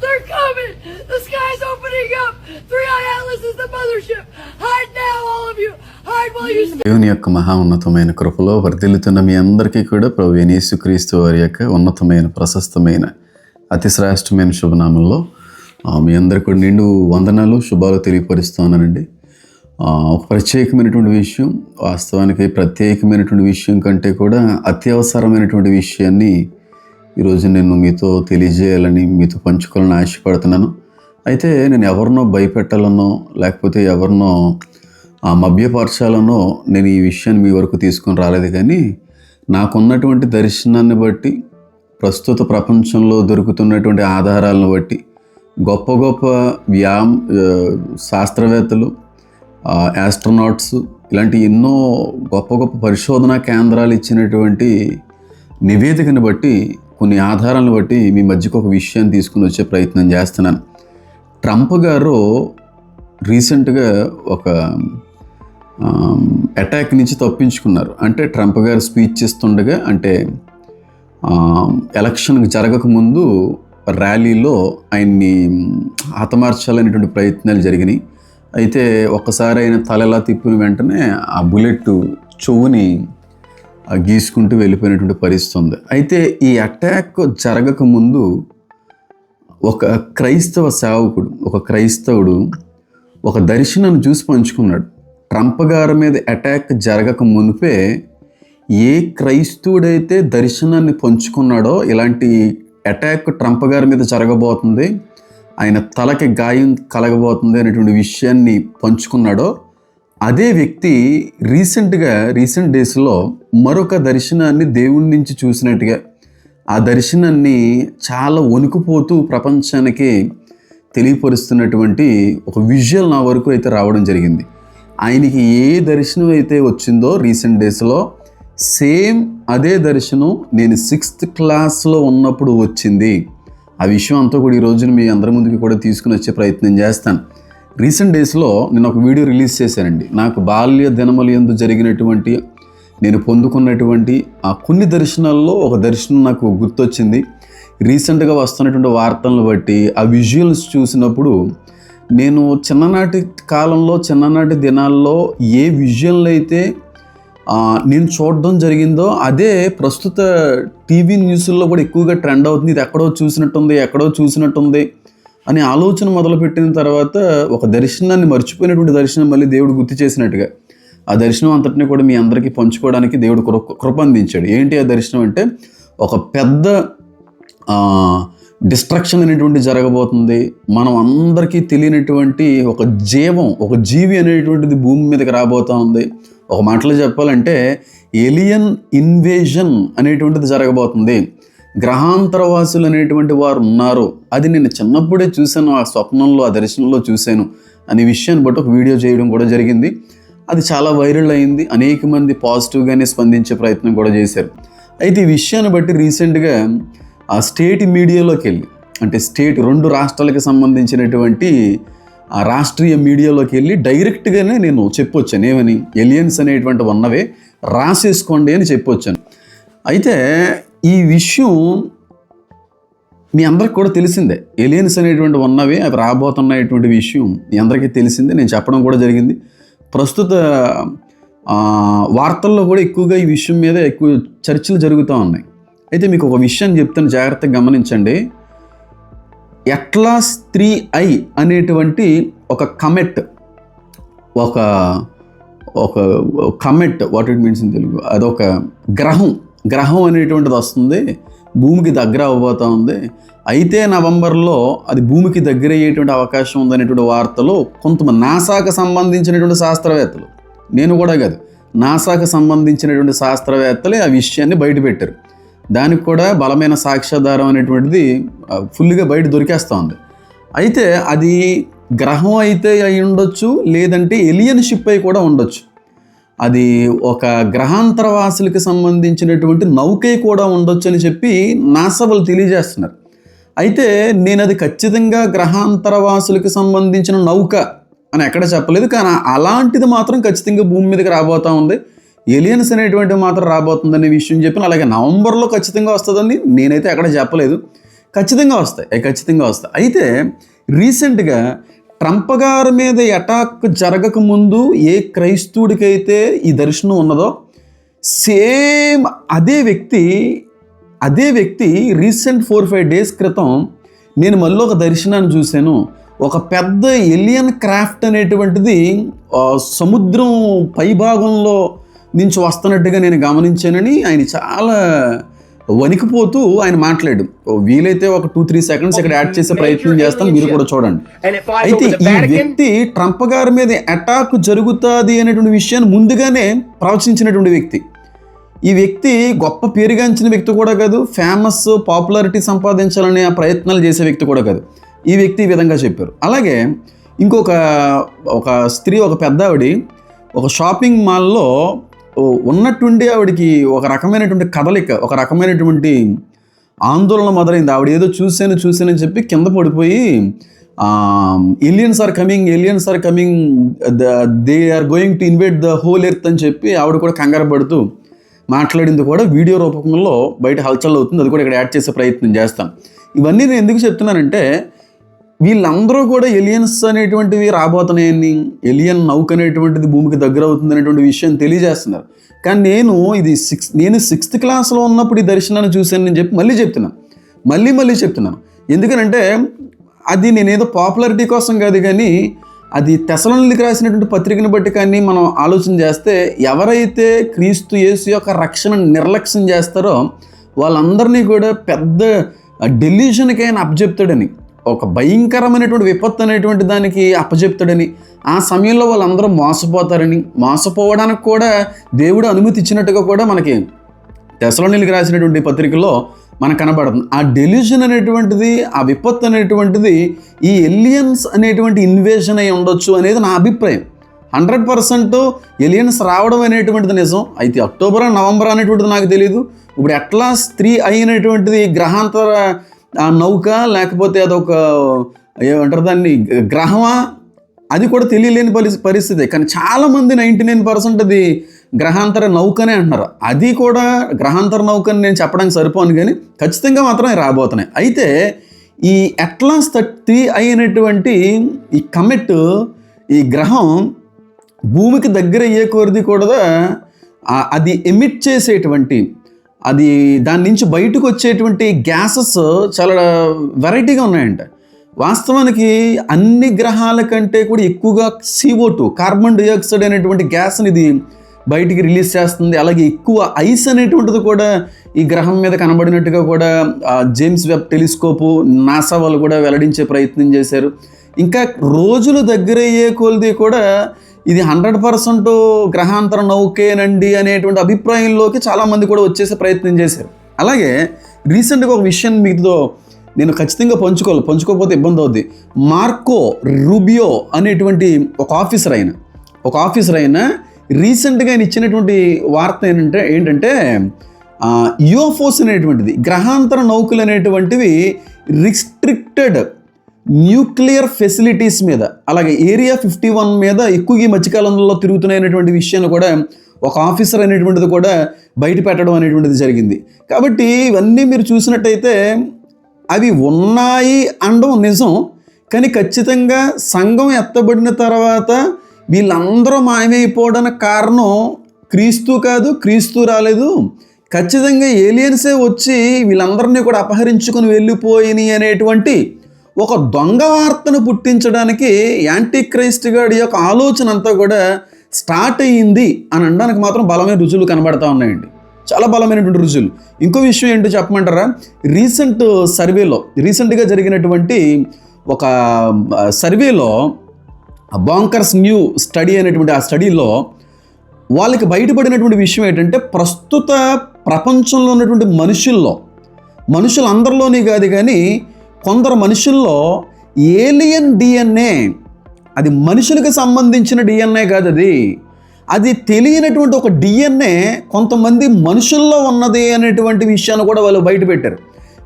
They're coming. The sky's opening up. Three Eye Atlas is the mothership. Hide now, all of you. Hide while you దేవుని యొక్క మహా ఉన్నతమైన కృపలో వర్ధిల్లుతున్న మీ అందరికీ కూడా ప్రభు యేసుక్రీస్తు వారి యొక్క ఉన్నతమైన ప్రశస్తమైన అతి శ్రేష్టమైన శుభనామంలో మీ అందరికీ కూడా నిండు వందనాలు శుభాలు తెలియపరుస్తున్నానండి ఒక ప్రత్యేకమైనటువంటి విషయం వాస్తవానికి ప్రత్యేకమైనటువంటి విషయం కంటే కూడా అత్యవసరమైనటువంటి విషయాన్ని ఈరోజు నేను మీతో తెలియజేయాలని మీతో పంచుకోవాలని ఆశపడుతున్నాను. అయితే నేను ఎవరినో భయపెట్టాలనో లేకపోతే ఎవరినో ఆ మభ్యపరచాలనో నేను ఈ విషయాన్ని మీ వరకు తీసుకొని రాలేదు. కానీ నాకున్నటువంటి దర్శనాన్ని బట్టి ప్రస్తుత ప్రపంచంలో దొరుకుతున్నటువంటి ఆధారాలను బట్టి గొప్ప గొప్ప వ్యామ్ శాస్త్రవేత్తలు యాస్ట్రోనాట్స్ ఇలాంటి ఎన్నో గొప్ప గొప్ప పరిశోధనా కేంద్రాలు ఇచ్చినటువంటి నివేదికను బట్టి కొన్ని ఆధారాలను బట్టి మీ మధ్యకు ఒక విషయాన్ని తీసుకుని వచ్చే ప్రయత్నం చేస్తున్నాను. ట్రంప్ గారు రీసెంట్గా ఒక అటాక్ నుంచి తప్పించుకున్నారు. అంటే ట్రంప్ గారు స్పీచ్ ఇస్తుండగా అంటే ఎలక్షన్కి జరగకముందు ర్యాలీలో ఆయన్ని హతమార్చాలనేటువంటి ప్రయత్నాలు జరిగినాయి. అయితే ఒక్కసారి ఆయన తలలా తిప్పిన వెంటనే ఆ బుల్లెట్ చెవుని గీసుకుంటూ వెళ్ళిపోయినటువంటి పరిస్థితి ఉంది. అయితే ఈ అటాక్ జరగకముందు ఒక క్రైస్తవ సేవకుడు ఒక క్రైస్తవుడు ఒక దర్శనాన్ని చూసి పంచుకున్నాడు. ట్రంప్ గారి మీద అటాక్ జరగక మునిపే ఏ క్రైస్తవుడైతే దర్శనాన్ని పంచుకున్నాడో ఇలాంటి అటాక్ ట్రంప్ గారి మీద జరగబోతుంది ఆయన తలకి గాయం కలగబోతుంది అనేటువంటి విషయాన్ని పంచుకున్నాడో అదే వ్యక్తి రీసెంట్గా రీసెంట్ డేస్లో మరొక దర్శనాన్ని దేవుడి నుంచి చూసినట్టుగా ఆ దర్శనాన్ని చాలా వణుకుపోతూ ప్రపంచానికి తెలియపరుస్తున్నటువంటి ఒక విజువల్ నా వరకు అయితే రావడం జరిగింది. ఆయనకి ఏ దర్శనం అయితే వచ్చిందో రీసెంట్ డేస్లో సేమ్ అదే దర్శనం నేను సిక్స్త్ క్లాస్లో ఉన్నప్పుడు వచ్చింది. ఆ విషయం అంతా కూడా ఈ రోజున మీ అందరి ముందుకి కూడా తీసుకుని వచ్చే ప్రయత్నం చేస్తాను. రీసెంట్ డేస్లో నేను ఒక వీడియో రిలీజ్ చేశానండి. నాకు బాల్య దినములు ఎందు జరిగినటువంటి నేను పొందుకున్నటువంటి ఆ కొన్ని దర్శనాల్లో ఒక దర్శనం నాకు గుర్తొచ్చింది. రీసెంట్గా వస్తున్నటువంటి వార్తలను బట్టి ఆ విజువల్స్ చూసినప్పుడు నేను చిన్ననాటి కాలంలో చిన్ననాటి దినాల్లో ఏ విజువల్ అయితే నేను చూడడం జరిగిందో అదే ప్రస్తుత టీవీ న్యూస్లో కూడా ఎక్కువగా ట్రెండ్ అవుతుంది. ఇది ఎక్కడో చూసినట్టుంది ఎక్కడో చూసినట్టుంది. అనే ఆలోచన మొదలుపెట్టిన తర్వాత ఒక దర్శనాన్ని మర్చిపోయినటువంటి దర్శనం మళ్ళీ దేవుడు గుర్తు చేసినట్టుగా ఆ దర్శనం అంతటిని కూడా మీ అందరికీ పంచుకోవడానికి దేవుడు కృప కృప అందించాడు. ఏంటి ఆ దర్శనం అంటే ఒక పెద్ద డిస్ట్రక్షన్ అనేటువంటి జరగబోతుంది. మనం అందరికీ తెలియనటువంటి ఒక జీవం ఒక జీవి అనేటువంటిది భూమి మీదకి రాబోతా ఉంది. ఒక మాటలో చెప్పాలంటే ఏలియన్ ఇన్వేజన్ అనేటువంటిది జరగబోతుంది. గ్రహాంతరవాసులు అనేటువంటి వారు ఉన్నారు అది నేను చిన్నప్పుడే చూశాను ఆ స్వప్నంలో ఆ దర్శనంలో చూశాను అనే విషయాన్ని బట్టి ఒక వీడియో చేయడం కూడా జరిగింది. అది చాలా వైరల్ అయింది అనేక మంది పాజిటివ్గానే స్పందించే ప్రయత్నం కూడా చేశారు. అయితే ఈ విషయాన్ని బట్టి రీసెంట్గా ఆ స్టేట్ మీడియాలోకి వెళ్ళి అంటే స్టేట్ రెండు రాష్ట్రాలకు సంబంధించినటువంటి ఆ రాష్ట్రీయ మీడియాలోకి వెళ్ళి డైరెక్ట్గానే నేను చెప్పొచ్చాను. ఏమని? ఎలియన్స్ అనేటువంటి ఉన్నవే రాసేసుకోండి అని చెప్పొచ్చాను. అయితే ఈ విషయం మీ అందరికి కూడా తెలిసిందే. ఎలియన్స్ అనేటువంటి ఉన్నవి అవి రాబోతున్నటువంటి విషయం మీ అందరికీ తెలిసిందే. నేను చెప్పడం కూడా జరిగింది. ప్రస్తుత వార్తల్లో కూడా ఎక్కువగా ఈ విషయం మీద ఎక్కువ చర్చలు జరుగుతూ ఉన్నాయి. అయితే మీకు ఒక విషయం చెప్తాను జాగ్రత్తగా గమనించండి. ఎట్లాస్ త్రీ ఐ అనేటువంటి ఒక కమెట్ ఒక ఒక comet what it means in Telugu అదొక గ్రహం గ్రహం అనేటువంటిది వస్తుంది భూమికి దగ్గర అవ్వబోతూ ఉంది. అయితే నవంబర్లో అది భూమికి దగ్గర అయ్యేటువంటి అవకాశం ఉందనేటువంటి వార్తలు కొంతమంది నాసాకు సంబంధించినటువంటి శాస్త్రవేత్తలు నేను కూడా కాదు నాసాకు సంబంధించినటువంటి శాస్త్రవేత్తలే ఆ విషయాన్ని బయటపెట్టారు దానికి కూడా బలమైన సాక్ష్యాధారం అనేటువంటిది ఫుల్గా బయట దొరికేస్తూ ఉంది. అయితే అది గ్రహం అయితే అయి ఉండొచ్చు లేదంటే ఎలియన్ షిప్ అయి కూడా ఉండొచ్చు. అది ఒక గ్రహాంతరవాసులకు సంబంధించినటువంటి నౌకే కూడా ఉండొచ్చు అని చెప్పి నాసవలు తెలియజేస్తున్నారు. అయితే నేను అది ఖచ్చితంగా గ్రహాంతరవాసులకు సంబంధించిన నౌక అని ఎక్కడ చెప్పలేదు కానీ అలాంటిది మాత్రం ఖచ్చితంగా భూమి మీదకి రాబోతా ఉంది. ఎలియన్స్ అనేటువంటి మాత్రం రాబోతుందనే విషయం చెప్పిన అలాగే నవంబర్లో ఖచ్చితంగా వస్తుందని నేనైతే ఎక్కడ చెప్పలేదు. ఖచ్చితంగా వస్తాయి. ఖచ్చితంగా వస్తాయి. అయితే రీసెంట్గా ట్రంప్ గారి మీద అటాక్ జరగక ముందు ఏ క్రైస్తవుడికైతే ఈ దర్శనం ఉన్నదో సేమ్ అదే వ్యక్తి అదే వ్యక్తి రీసెంట్ ఫోర్ ఫైవ్ డేస్ క్రితం నేను మళ్ళీ ఒక దర్శనాన్ని చూశాను. ఒక పెద్ద ఎలియన్ క్రాఫ్ట్ అనేటువంటిది సముద్రం పైభాగంలో నుంచి వస్తున్నట్టుగా నేను గమనించానని ఆయన చాలా వణికిపోతూ ఆయన మాట్లాడు. వీలైతే ఒక టూ త్రీ సెకండ్స్ ఇక్కడ యాడ్ చేసే ప్రయత్నం చేస్తాను మీరు కూడా చూడండి. అయితే ఈ. వ్యక్తి ట్రంప్ గారి మీద అటాక్ జరుగుతుంది అనేటువంటి విషయాన్ని ముందుగానే ప్రవచించినటువంటి వ్యక్తి. ఈ వ్యక్తి గొప్ప పేరుగాంచిన వ్యక్తి కూడా కాదు ఫేమస్ పాపులారిటీ సంపాదించాలనే ప్రయత్నాలు చేసే వ్యక్తి కూడా కాదు. ఈ వ్యక్తి ఈ విధంగా చెప్పారు. అలాగే ఇంకొక ఒక స్త్రీ ఒక పెద్ద ఆవిడ ఒక షాపింగ్ మాల్లో ఉన్నట్టుండి ఆవిడకి ఒక రకమైనటువంటి కదలిక ఒక రకమైనటువంటి ఆందోళన మొదలైంది. ఆవిడ ఏదో చూశాను చూశానని చెప్పి కింద పడిపోయి aliens are coming aliens are coming they are going to invite the whole earth అని చెప్పి ఆవిడ కూడా కంగారు పడుతూ మాట్లాడింది కూడా వీడియో రూపకంలో బయట హల్చల్ అవుతుంది. అది కూడా ఇక్కడ యాడ్ చేసే ప్రయత్నం చేస్తాం. ఇవన్నీ నేను ఎందుకు చెప్తున్నానంటే వీళ్ళందరూ కూడా ఎలియన్స్ అనేటువంటివి రాబోతున్నాయని ఎలియన్ నౌక అనేటువంటిది భూమికి దగ్గర అవుతుంది అనేటువంటి విషయం తెలియజేస్తున్నారు. కానీ నేను ఇది సిక్స్ నేను సిక్స్త్ క్లాస్లో ఉన్నప్పుడు ఈ దర్శనాన్ని చూశానని చెప్పి మళ్ళీ చెప్తున్నాను. మళ్ళీ మళ్ళీ చెప్తున్నాను. ఎందుకనంటే అది నేనేదో పాపులారిటీ కోసం కాదు కానీ అది తెసలనికి రాసినటువంటి పత్రికను బట్టి కానీ మనం ఆలోచన చేస్తే ఎవరైతే క్రీస్తు యేసు యొక్క రక్షణ నిర్లక్ష్యం చేస్తారో వాళ్ళందరినీ కూడా పెద్ద డెలిషన్కి ఆయన ఒక భయంకరమైనటువంటి విపత్తు అనేటువంటి దానికి అప్పజెప్తాడని ఆ సమయంలో వాళ్ళందరూ మోసపోతారని మోసపోవడానికి కూడా దేవుడు అనుమతి ఇచ్చినట్టుగా కూడా మనకి తెసలోనిలకు రాసినటువంటి పత్రికలో మనకు కనబడుతుంది. ఆ డెలిషన్ అనేటువంటిది ఆ విపత్తు అనేటువంటిది ఈ ఎలియన్స్ అనేటువంటి ఇన్వేషన్ అయి ఉండొచ్చు అనేది నా అభిప్రాయం. హండ్రెడ్ పర్సెంట్ ఎలియన్స్ రావడం అనేటువంటిది నిజం. అయితే అక్టోబర్ నవంబర్ అనేటువంటిది నాకు తెలియదు ఇప్పుడు ఎట్లా స్త్రీ అయినటువంటిది గ్రహాంతర ఆ నౌక లేకపోతే అదొక ఏమంటారు దాన్ని గ్రహమా? అది కూడా తెలియలేని పరి పరిస్థితి. కానీ చాలామంది నైంటీ నైన్ పర్సెంట్ అది గ్రహాంతర నౌకనే అంటున్నారు. అది కూడా గ్రహాంతర నౌకని నేను చెప్పడానికి సరిపోను కానీ ఖచ్చితంగా మాత్రం రాబోతున్నాయి. అయితే ఈ అట్లాస్ థర్టీ అయినటువంటి ఈ కమెట్ ఈ గ్రహం భూమికి దగ్గర అయ్యే కొరిది కూడా అది ఎమిట్ చేసేటువంటి అది దాని నుంచి బయటకు వచ్చేటువంటి గ్యాసెస్ చాలా వెరైటీగా ఉన్నాయంట. వాస్తవానికి అన్ని గ్రహాల కంటే కూడా ఎక్కువగా సిఓ టూ కార్బన్ డైఆక్సైడ్ అనేటువంటి గ్యాస్ని ఇది బయటికి రిలీజ్ చేస్తుంది. అలాగే ఎక్కువ ఐస్ అనేటువంటిది కూడా ఈ గ్రహం మీద కనబడినట్టుగా కూడా జేమ్స్ వెబ్ టెలిస్కోపు నాసా వాళ్ళు కూడా వెల్లడించే ప్రయత్నం చేశారు. ఇంకా రోజులు దగ్గరయ్యే కొలది కూడా ఇది హండ్రెడ్ పర్సెంట్ గ్రహాంతర నౌకేనండి అనేటువంటి అభిప్రాయంలోకి చాలామంది కూడా వచ్చేసే ప్రయత్నం చేశారు. అలాగే రీసెంట్గా ఒక విషయం మీతో నేను ఖచ్చితంగా పంచుకోవాలి పంచుకోకపోతే ఇబ్బంది అవుద్ది. మార్కో రూబియో అనేటువంటి ఒక ఆఫీసర్ అయిన ఒక ఆఫీసర్ అయిన రీసెంట్గా ఆయన ఇచ్చినటువంటి వార్త ఏంటంటే ఏంటంటే యుఎఫ్ఓస్ అనేటువంటిది గ్రహాంతర నౌకలు అనేటువంటివి రిస్ట్రిక్టెడ్ న్యూక్లియర్ ఫెసిలిటీస్ మీద అలాగే ఏరియా ఫిఫ్టీ వన్ మీద ఎక్కువగా ఈ మధ్యకాలంలో తిరుగుతున్నాయనేటువంటి విషయాన్ని కూడా ఒక ఆఫీసర్ అనేటువంటిది కూడా బయట పెట్టడం అనేటువంటిది జరిగింది. కాబట్టి ఇవన్నీ మీరు చూసినట్టయితే అవి ఉన్నాయి అనడం నిజం కానీ ఖచ్చితంగా సంఘం ఎత్తబడిన తర్వాత వీళ్ళందరూ మాయమైపోవడానికి కారణం క్రీస్తు కాదు క్రీస్తు రాలేదు. ఖచ్చితంగా ఏలియన్సే వచ్చి వీళ్ళందరినీ కూడా అపహరించుకొని వెళ్ళిపోయినాయి అనేటువంటి ఒక దొంగ వార్తను పుట్టించడానికి యాంటీ క్రైస్ట్ గాడి యొక్క ఆలోచన అంతా కూడా స్టార్ట్ అయ్యింది అని అనడానికి మాత్రం బలమైన రుజువులు కనబడతా ఉన్నాయండి. చాలా బలమైనటువంటి రుజువులు. ఇంకో విషయం ఏంటో చెప్పమంటారా? రీసెంట్ సర్వేలో రీసెంట్గా జరిగినటువంటి ఒక సర్వేలో బాంకర్స్ న్యూ స్టడీ అనేటువంటి ఆ స్టడీలో వాళ్ళకి బయటపడినటువంటి విషయం ఏంటంటే ప్రస్తుత ప్రపంచంలో ఉన్నటువంటి మనుషుల్లో మనుషులందరిలోనే కాదు కానీ కొందరు మనుషుల్లో ఏలియన్ డిఎన్ఏ అది మనుషులకు సంబంధించిన డిఎన్ఏ కాదు అది. అది తెలియనటువంటి ఒక డిఎన్ఏ కొంతమంది మనుషుల్లో ఉన్నది అనేటువంటి విషయాన్ని కూడా వాళ్ళు బయటపెట్టారు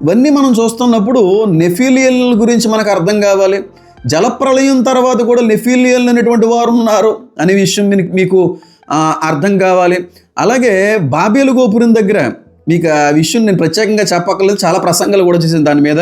ఇవన్నీ మనం చూస్తున్నప్పుడు నెఫీలియల్ గురించి మనకు అర్థం కావాలి. జలప్రలయం తర్వాత కూడా నెఫీలియల్ అనేటువంటి వారు ఉన్నారు అనే విషయం మీకు అర్థం కావాలి. అలాగే బాబేలు గోపురం దగ్గర మీకు ఆ విషయం నేను ప్రత్యేకంగా చెప్పక్కర్లేదు చాలా ప్రసంగాలు కూడా చేసాను దాని మీద.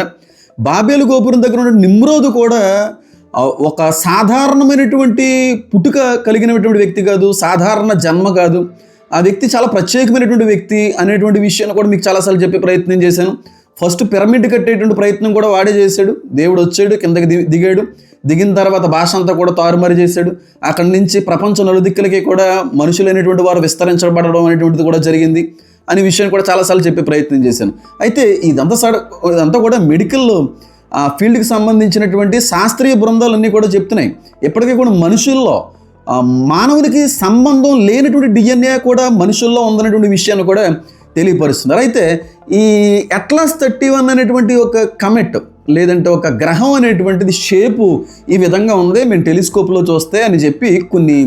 బాబేలు గోపురం దగ్గర ఉన్న నిమ్రోదు కూడా ఒక సాధారణమైనటువంటి పుట్టుక కలిగినటువంటి వ్యక్తి కాదు సాధారణ జన్మ కాదు. ఆ వ్యక్తి చాలా ప్రత్యేకమైనటువంటి వ్యక్తి అనేటువంటి విషయాన్ని కూడా మీకు చాలాసార్లు చెప్పే ప్రయత్నం చేశాను. ఫస్ట్ పిరమిడ్ కట్టేటువంటి ప్రయత్నం కూడా వాడే చేశాడు. దేవుడు వచ్చాడు కిందకి దిగాడు. దిగిన తర్వాత భాష అంతా కూడా తారుమారు చేశాడు. అక్కడి నుంచి ప్రపంచ నలుదిక్కులకి కూడా మనుషులైనటువంటి వారు విస్తరించబడడం అనేటువంటిది కూడా జరిగింది. అనే విషయాన్ని కూడా చాలాసార్లు చెప్పే ప్రయత్నం చేశాను. అయితే ఇదంతా సడ ఇదంతా కూడా మెడికల్ ఆ ఫీల్డ్కి సంబంధించినటువంటి శాస్త్రీయ బృందాలన్నీ కూడా చెప్తున్నాయి. ఇప్పటికీ కూడా మనుషుల్లో మానవునికి సంబంధం లేనటువంటి డిఎన్ఏ కూడా మనుషుల్లో ఉందనేటువంటి విషయాన్ని కూడా తెలియపరుస్తున్నారు. అయితే ఈ అట్లాస్ థర్టీ వన్ అనేటువంటి ఒక కమెట్ లేదంటే ఒక గ్రహం అనేటువంటిది షేపు ఈ విధంగా ఉంది మేము టెలిస్కోప్లో చూస్తే అని చెప్పి కొన్ని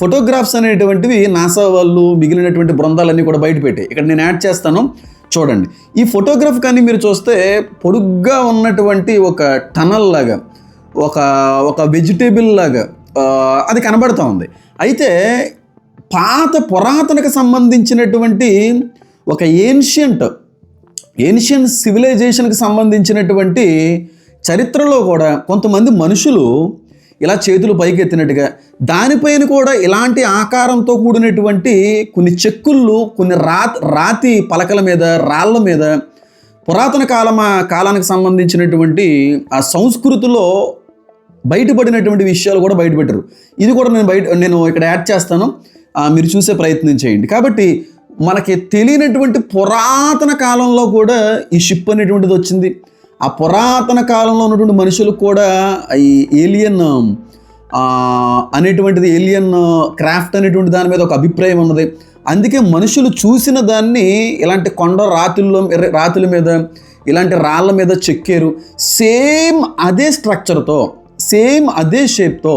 ఫోటోగ్రాఫ్స్ అనేటువంటివి నాసా వాళ్ళు మిగిలినటువంటి బృందాలన్నీ కూడా బయటపెట్టాయి ఇక్కడ నేను యాడ్ చేస్తాను. చూడండి. ఈ ఫోటోగ్రాఫ్ కానీ మీరు చూస్తే పొడుగ్గా ఉన్నటువంటి ఒక టనల్ లాగా ఒక ఒక వెజిటేబుల్ లాగా అది కనబడుతూ ఉంది. అయితే పాత పురాతనకు సంబంధించినటువంటి ఒక ఏన్షియంట్ ఏన్షియంట్ సివిలైజేషన్కి సంబంధించినటువంటి చరిత్రలో కూడా కొంతమంది మనుషులు ఇలా చేతులు పైకెత్తినట్టుగా దానిపైన కూడా ఇలాంటి ఆకారంతో కూడినటువంటి కొన్ని చెక్కుళ్ళు కొన్ని రా రాతి పలకల మీద రాళ్ళ మీద పురాతన కాలమ కాలానికి సంబంధించినటువంటి ఆ సంస్కృతిలో బయటపడినటువంటి విషయాలు కూడా బయటపెట్టరు. ఇది కూడా నేను బయట నేను ఇక్కడ యాడ్ చేస్తాను. మీరు చూసే ప్రయత్నం చేయండి. కాబట్టి మనకి తెలియనటువంటి పురాతన కాలంలో కూడా ఈ షిప్ అనేటువంటిది వచ్చింది. ఆ పురాతన కాలంలో ఉన్నటువంటి మనుషులు కూడా ఈ ఏలియన్ అనేటువంటిది ఏలియన్ క్రాఫ్ట్ అనేటువంటి దాని మీద ఒక అభిప్రాయం ఉన్నది. అందుకే మనుషులు చూసిన దాన్ని ఇలాంటి కొండ రాతుల్లో రాతుల మీద ఇలాంటి రాళ్ళ మీద చెక్కారు. సేమ్ అదే స్ట్రక్చర్తో సేమ్ అదే షేప్తో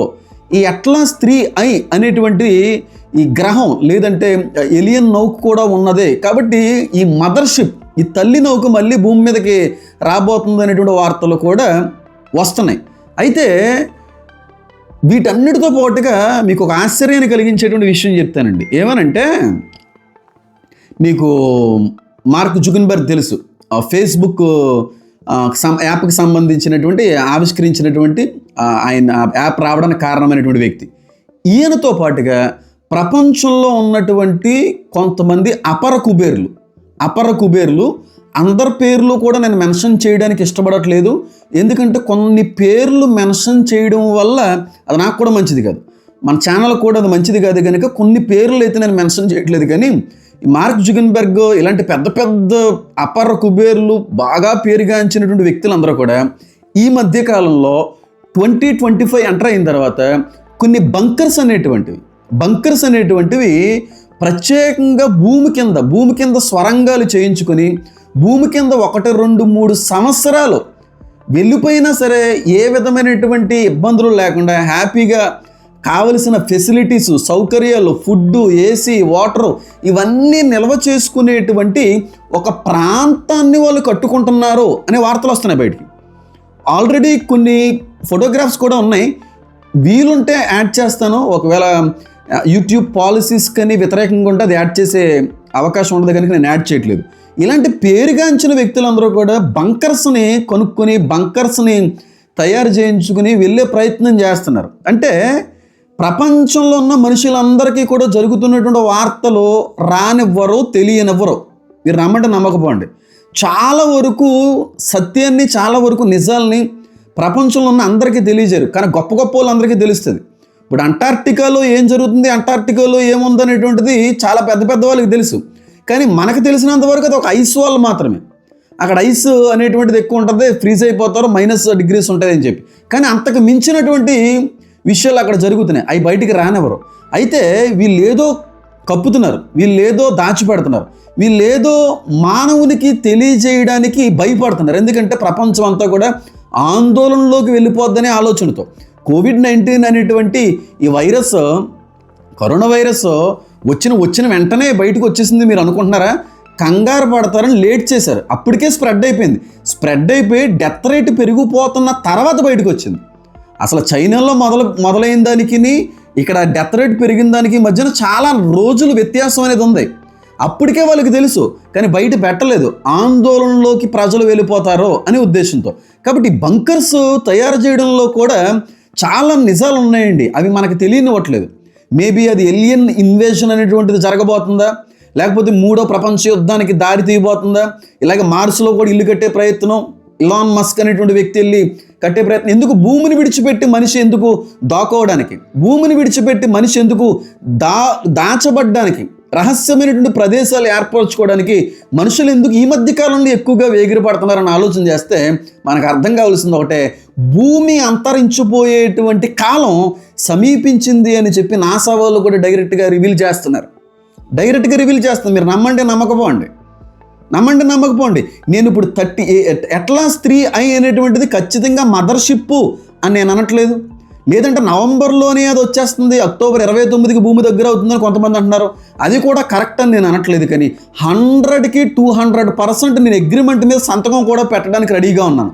ఈ అట్లా స్త్రీ ఐ అనేటువంటి ఈ గ్రహం లేదంటే ఎలియన్ నౌక్ కూడా ఉన్నదే. కాబట్టి ఈ మదర్షిప్ ఈ తల్లి నౌక మళ్ళీ భూమి మీదకి రాబోతుంది అనేటువంటి వార్తలు కూడా వస్తున్నాయి. అయితే వీటన్నిటితో పాటుగా మీకు ఒక ఆశ్చర్యాన్ని కలిగించేటువంటి విషయం చెప్తానండి. ఏమనంటే మీకు మార్క్ జుగన్బర్గ్ తెలుసు. ఆ ఫేస్బుక్ సం- యాప్కి సంబంధించినటువంటి ఆవిష్కరించినటువంటి ఆయన యాప్ రావడానికి కారణమైనటువంటి వ్యక్తి. ఈయనతో పాటుగా ప్రపంచంలో ఉన్నటువంటి కొంతమంది అపర కుబేర్లు అపర కుబేర్లు. అందరి పేర్లు కూడా నేను మెన్షన్ చేయడానికి ఇష్టపడట్లేదు. ఎందుకంటే కొన్ని పేర్లు మెన్షన్ చేయడం వల్ల అది నాకు కూడా మంచిది కాదు. మన ఛానల్ కూడా అది మంచిది కాదు కనుక కొన్ని పేర్లు అయితే నేను మెన్షన్ చేయట్లేదు కానీ మార్క్ జుగన్బెర్గ్ ఇలాంటి పెద్ద పెద్ద అపర కుబేర్లు బాగా పేరుగాంచినటువంటి వ్యక్తులందరూ కూడా ఈ మధ్య కాలంలో ట్వంటీ ట్వంటీ ఫైవ్ ఎంటర్ అయిన తర్వాత కొన్ని బంకర్స్ అనేటువంటివి బంకర్స్ అనేటువంటివి ప్రత్యేకంగా భూమి కింద భూమి కింద స్వరంగాలు చేయించుకొని భూమి కింద ఒకటి రెండు మూడు సంవత్సరాలు వెళ్ళిపోయినా సరే ఏ విధమైనటువంటి ఇబ్బందులు లేకుండా హ్యాపీగా కావలసిన ఫెసిలిటీస్ సౌకర్యాలు ఫుడ్ ఏసీ వాటర్ ఇవన్నీ నిల్వ చేసుకునేటువంటి ఒక ప్రాంతాన్ని వాళ్ళు కట్టుకుంటున్నారు అనే వార్తలు వస్తున్నాయి బయటికి. ఆల్రెడీ కొన్ని ఫోటోగ్రాఫ్స్ కూడా ఉన్నాయి. వీలుంటే యాడ్ చేస్తాను. ఒకవేళ యూట్యూబ్ పాలసీస్ కానీ వ్యతిరేకంగా ఉంటే అది యాడ్ చేసే అవకాశం ఉండదు కనుక నేను యాడ్ చేయట్లేదు. ఇలాంటి పేరుగాంచిన వ్యక్తులందరూ కూడా బంకర్స్ని కొనుక్కొని బంకర్స్ని తయారు చేయించుకుని వెళ్ళే ప్రయత్నం చేస్తున్నారు. అంటే ప్రపంచంలో ఉన్న మనుషులందరికీ కూడా జరుగుతున్నటువంటి వార్తలు రానివ్వరు తెలియనివ్వరు మీరు నమ్మంటే నమ్మకపోండి. చాలా వరకు సత్యాన్ని చాలా వరకు నిజాల్ని ప్రపంచంలో ఉన్న అందరికీ తెలియజేరు కానీ గొప్ప గొప్ప వాళ్ళందరికీ తెలుస్తుంది. ఇప్పుడు అంటార్క్టికాలో ఏం జరుగుతుంది? అంటార్క్టికాలో ఏముందనేటువంటిది చాలా పెద్ద పెద్ద వాళ్ళకి తెలుసు. కానీ మనకు తెలిసినంత వరకు అది ఒక ఐస్ వాల్ మాత్రమే. అక్కడ ఐస్ అనేటువంటిది ఎక్కువ ఉంటుంది ఫ్రీజ్ అయిపోతారు మైనస్ డిగ్రీస్ ఉంటాయని చెప్పి. కానీ అంతకు మించినటువంటి విషయాలు అక్కడ జరుగుతున్నాయి. అవి బయటికి రానివ్వరు. అయితే వీళ్ళు ఏదో కప్పుతున్నారు వీళ్ళు ఏదో దాచిపెడుతున్నారు వీళ్ళు ఏదో మానవునికి తెలియజేయడానికి భయపడుతున్నారు. ఎందుకంటే ప్రపంచం అంతా కూడా ఆందోళనలోకి వెళ్ళిపోద్దనే ఆలోచనతో కోవిడ్ నైన్టీన్ అనేటువంటి ఈ వైరస్ కరోనా వైరస్ వచ్చిన వచ్చిన వెంటనే బయటకు వచ్చేసింది మీరు అనుకుంటున్నారా? కంగారు పడతారని లేట్ చేశారు. అప్పటికే స్ప్రెడ్ అయిపోయింది. స్ప్రెడ్ అయిపోయి డెత్ రేట్ పెరిగిపోతున్న తర్వాత బయటకు వచ్చింది. అసలు చైనాలో మొదలు మొదలైన దానికి ఇక్కడ డెత్ రేట్ పెరిగిన దానికి మధ్యన చాలా రోజులు వ్యత్యాసం అనేది ఉంది. అప్పటికే వాళ్ళకి తెలుసు కానీ బయట పెట్టలేదు. ఆందోళనలోకి ప్రజలు వెళ్ళిపోతారో అనే ఉద్దేశంతో. కాబట్టి బంకర్స్ తయారు చేయడంలో కూడా చాలా నిజాలు ఉన్నాయండి. అవి మనకు తెలియనివ్వట్లేదు. మేబీ అది ఎలియన్ ఇన్వేషన్ అనేటువంటిది జరగబోతుందా? లేకపోతే మూడో ప్రపంచ యుద్ధానికి దారి తీయబోతుందా? ఇలాగ మార్స్లో కూడా ఇల్లు కట్టే ప్రయత్నం ఇలాన్ మస్క్ అనేటువంటి వ్యక్తి వెళ్ళి కట్టే ప్రయత్నం. ఎందుకు భూమిని విడిచిపెట్టి మనిషి ఎందుకు దాకోవడానికి భూమిని విడిచిపెట్టి మనిషి ఎందుకు దా దాచబడ్డానికి? రహస్యమైనటువంటి ప్రదేశాలు ఏర్పరచుకోవడానికి మనుషులు ఎందుకు ఈ మధ్య కాలంలో ఎక్కువగా వేగిరి పడుతున్నారని ఆలోచన చేస్తే మనకు అర్థం కావాల్సింది ఒకటే భూమి అంతరించిపోయేటువంటి కాలం సమీపించింది అని చెప్పి నాసా వాళ్ళు కూడా డైరెక్ట్గా రివీల్ చేస్తున్నారు. డైరెక్ట్గా రివీల్ చేస్తుంది మీరు నమ్మండి నమ్మకపోండి. నమ్మండి నమ్మకపోండి. నేను ఇప్పుడు థర్టీ ఎట్లా స్త్రీ ఐ అనేటువంటిది ఖచ్చితంగా మదర్షిప్ అని నేను అనట్లేదు. లేదంటే నవంబర్లోనే అది వచ్చేస్తుంది. అక్టోబర్ ఇరవై తొమ్మిదికి భూమి దగ్గర అవుతుందని కొంతమంది అంటున్నారు. అది కూడా కరెక్ట్ అని నేను అనట్లేదు కానీ హండ్రెడ్కి టూ హండ్రెడ్ పర్సెంట్ నేను అగ్రిమెంట్ మీద సంతకం కూడా పెట్టడానికి రెడీగా ఉన్నాను.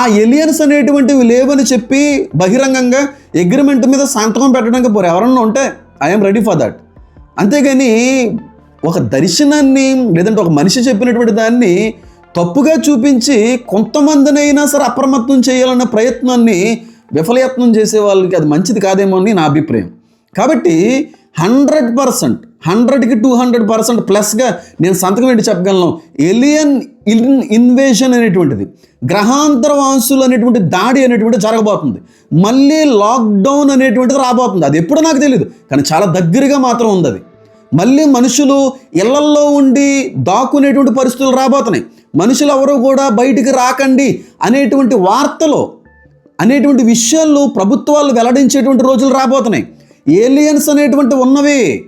ఆ ఎలియన్స్ అనేటువంటివి లేవని చెప్పి బహిరంగంగా అగ్రిమెంట్ మీద సంతకం పెట్టడానికి పోరు. ఎవరన్నా ఉంటే ఐఎమ్ రెడీ ఫర్ దట్ అంతేగాని ఒక దర్శనాన్ని లేదంటే ఒక మనిషి చెప్పినటువంటి దాన్ని తప్పుగా చూపించి కొంతమందినైనా సరే అప్రమత్తం చేయాలన్న ప్రయత్నాన్ని విఫలయత్నం చేసే వాళ్ళకి అది మంచిది కాదేమో అని నా అభిప్రాయం. కాబట్టి హండ్రెడ్ పర్సెంట్ హండ్రెడ్కి టూ హండ్రెడ్ పర్సెంట్ ప్లస్గా నేను సంతకం ఏంటి చెప్పగలను. ఎలియన్ ఇన్ ఇన్వేషన్ అనేటువంటిది గ్రహాంతర వాంసులు అనేటువంటి దాడి అనేటువంటి జరగబోతుంది. మళ్ళీ లాక్డౌన్ అనేటువంటిది రాబోతుంది. అది ఎప్పుడో నాకు తెలియదు కానీ చాలా దగ్గరగా మాత్రం ఉంది అది. మళ్ళీ మనుషులు ఇళ్ళల్లో ఉండి దాక్కునేటువంటి పరిస్థితులు రాబోతున్నాయి. మనుషులు ఎవరు కూడా బయటికి రాకండి అనేటువంటి వార్తలు అనేటువంటి విషయాలు ప్రభుత్వాలు వెల్లడించేటువంటి రోజులు రాబోతున్నాయి. ఏలియన్స్ అనేటువంటి ఉన్నవి.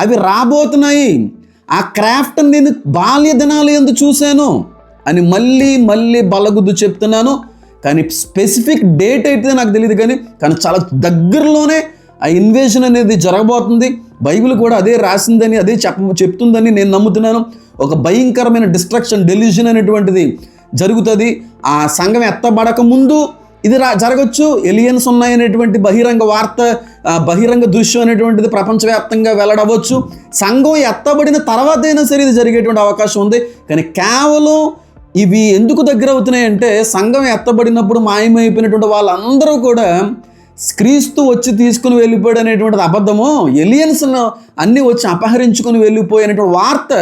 అవి రాబోతున్నాయి. ఆ క్రాఫ్ట్ నేను బాల్య దినాలు ఎందు చూశాను. అని మళ్ళీ మళ్ళీ బలగుద్దు చెప్తున్నాను. కానీ స్పెసిఫిక్ డేట్ అయితే నాకు తెలియదు కానీ కానీ చాలా దగ్గరలోనే ఆ ఇన్వేషన్ అనేది జరగబోతుంది. బైబిల్ కూడా అదే రాసిందని అదే చెప్ప చెప్తుందని నేను నమ్ముతున్నాను. ఒక భయంకరమైన డిస్ట్రక్షన్ డెలిషన్ అనేటువంటిది జరుగుతుంది. ఆ సంఘం ఎత్తబడక ముందు ఇది రా జరగచ్చు. ఎలియన్స్ ఉన్నాయనేటువంటి బహిరంగ వార్త బహిరంగ దృశ్యం అనేటువంటిది ప్రపంచవ్యాప్తంగా వెళ్ళడవచ్చు సంఘం ఎత్తబడిన తర్వాత అయినా సరే ఇది జరిగేటువంటి అవకాశం ఉంది. కానీ కేవలం ఇవి ఎందుకు దగ్గర అవుతున్నాయి అంటే సంఘం ఎత్తబడినప్పుడు మాయమైపోయినటువంటి వాళ్ళందరూ కూడా క్రీస్తు వచ్చి తీసుకుని వెళ్ళిపోయాడు అనేటువంటిది అబద్ధము. ఎలియన్స్ను అన్నీ వచ్చి అపహరించుకుని వెళ్ళిపోయినటువంటి వార్త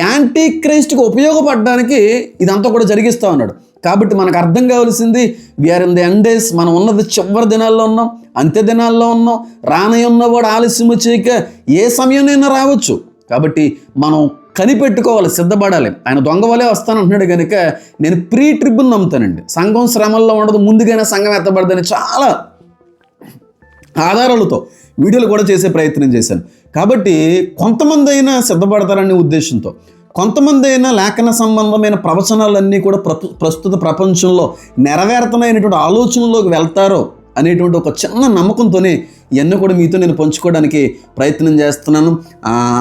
యాంటీ క్రైస్ట్కి ఉపయోగపడడానికి ఇదంతా కూడా జరిగిస్తూ ఉన్నాడు. కాబట్టి మనకు అర్థం కావాల్సింది we are in the end days మనం ఉన్నది చివరి దినాల్లో ఉన్నాం అంత్య దినాల్లో ఉన్నాం. రానయ్య ఉన్నవాడు ఆలస్యం చేయక ఏ సమయంలోనైనా రావచ్చు. కాబట్టి మనం కనిపెట్టుకోవాలి సిద్ధపడాలి. ఆయన దొంగ వలే వస్తానంటున్నాడు కనుక నేను ప్రీ ట్రిప్ని నమ్ముతానండి. సంఘం శ్రమల్లో ఉండదు ముందుగానే సంఘం ఎత్తబడదని చాలా ఆధారాలతో వీడియోలు కూడా చేసే ప్రయత్నం చేశాను. కాబట్టి కొంతమంది అయినా సిద్ధపడతారనే ఉద్దేశంతో కొంతమంది అయినా లేఖన సంబంధమైన ప్రవచనాలన్నీ కూడా ప్ర- ప్రస్తుత ప్రపంచంలో నెరవేరతమైనటువంటి ఆలోచనలోకి వెళ్తారో అనేటువంటి ఒక చిన్న నమ్మకంతోనే ఇవన్నీ కూడా మీతో నేను పంచుకోవడానికి ప్రయత్నం చేస్తున్నాను.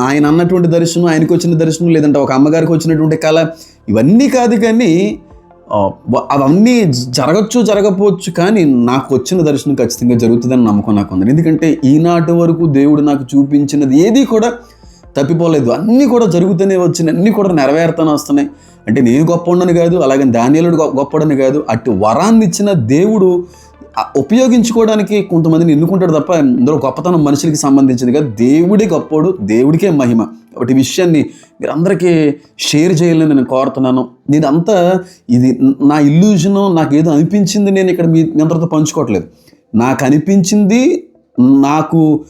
ఆయన అన్నటువంటి దర్శనం ఆయనకు వచ్చిన దర్శనం లేదంటే ఒక అమ్మగారికి వచ్చినటువంటి కళ ఇవన్నీ కాదు కానీ అవన్నీ జరగచ్చు జరగపోవచ్చు కానీ నాకు వచ్చిన దర్శనం ఖచ్చితంగా జరుగుతుందని నమ్మకం నాకు ఉంది ఎందుకంటే ఈనాటి వరకు దేవుడు నాకు చూపించినది ఏది కూడా తప్పిపోలేదు. అన్నీ కూడా జరుగుతూనే వచ్చినాయి. అన్నీ కూడా నెరవేరుతూనే వస్తున్నాయి. అంటే నేను గొప్పవాడని కాదు అలాగే ధాన్యాలుడు గొప్పడని కాదు. అటు వరాన్ని ఇచ్చిన దేవుడు ఉపయోగించుకోవడానికి కొంతమందిని ఎన్నుకుంటాడు తప్ప ఇందులో గొప్పతనం మనుషులకి సంబంధించింది కాదు. దేవుడే గొప్పోడు దేవుడికే మహిమ. ఒకటి విషయాన్ని మీరందరికీ షేర్ చేయాలని నేను కోరుతున్నాను. నేను అంతా ఇది నా ఇల్యూజను నాకు ఏదో అనిపించింది నేను ఇక్కడ మీ మీ అందరితో పంచుకోవట్లేదు. నాకు అనిపించింది నాకు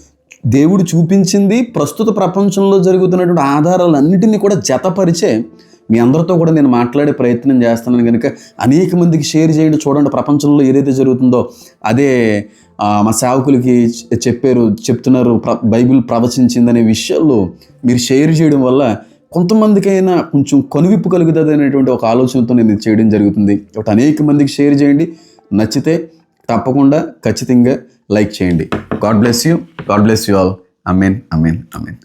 దేవుడు చూపించింది ప్రస్తుత ప్రపంచంలో జరుగుతున్నటువంటి ఆధారాలన్నింటినీ కూడా జతపరిచే మీ అందరితో కూడా నేను మాట్లాడే ప్రయత్నం చేస్తున్నాను కనుక అనేక మందికి షేర్ చేయండి. చూడండి ప్రపంచంలో ఏదైతే జరుగుతుందో అదే మా సేవకులకి చెప్పారు చెప్తున్నారు ప్ర బైబిల్ ప్రవచించిందనే విషయాల్లో మీరు షేర్ చేయడం వల్ల కొంతమందికైనా కొంచెం కనువిప్పు కలుగుతుంది అనేటువంటి ఒక ఆలోచనతో నేను ఇది చేయడం జరుగుతుంది. ఒకటి అనేక మందికి షేర్ చేయండి. నచ్చితే తప్పకుండా ఖచ్చితంగా లైక్ చేయండి. God bless you god bless you all amen Amin amen